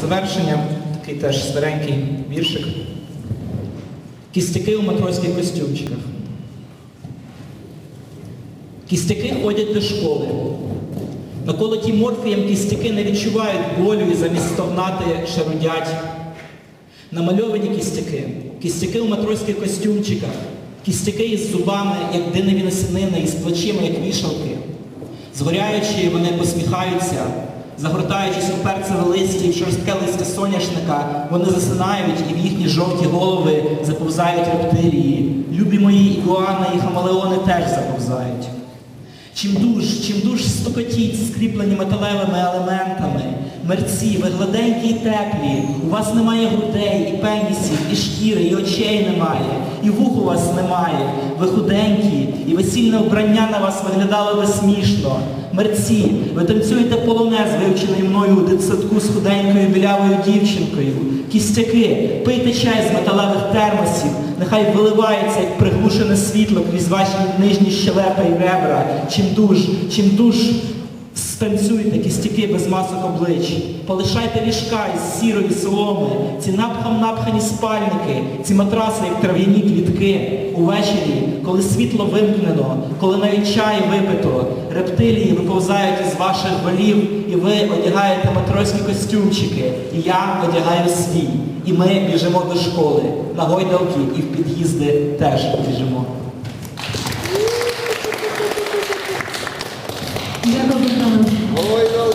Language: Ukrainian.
завершення такий теж старенький віршик. Кістяки у матросських костюмчиках. Кістяки ходять до школи. Наколоті морфієм кістяки не відчувають болю і замість стогнати шарудять. Намальовані кістяки, кістяки у матросських костюмчиках, кістяки із зубами, як диневі насінини, і з плечима, як вішалки. Згоряючи, вони посміхаються, загортаючись у перцеве листі і шорстке листя соняшника, вони засинають і в їхні жовті голови заповзають рептилії. Любі мої ігуани і хамелеони теж заповзають. Чим дуж, чим дуж стукотіть, скріплені металевими елементами, мерці, ви гладенькі й теплі, у вас немає грудей, і пенісів, і шкіри, і очей немає, і вух у вас немає, ви худенькі, і весільне вбрання на вас виглядало би смішно. Мерці, ви танцюєте полонез, вивчений мною у дитсадку з худенькою білявою дівчинкою. Кістяки, пийте чай з металевих термосів, нехай виливається, як приглушене світло крізь ваші нижні щелепи і ребра. Чим дуж, чим дуж Станцюйте кістяки без масок облич, полишайте ліжка із сірої соломи, ці напхам напхані спальники, ці матраси, як трав'яні квітки. Увечері, коли світло вимкнено, коли навіть чай випито, рептилії виповзають із ваших волів, і ви одягаєте матроські костюмчики, і я одягаю свій. І ми біжимо до школи, на гойдалки і в під'їзди теж біжимо. হইল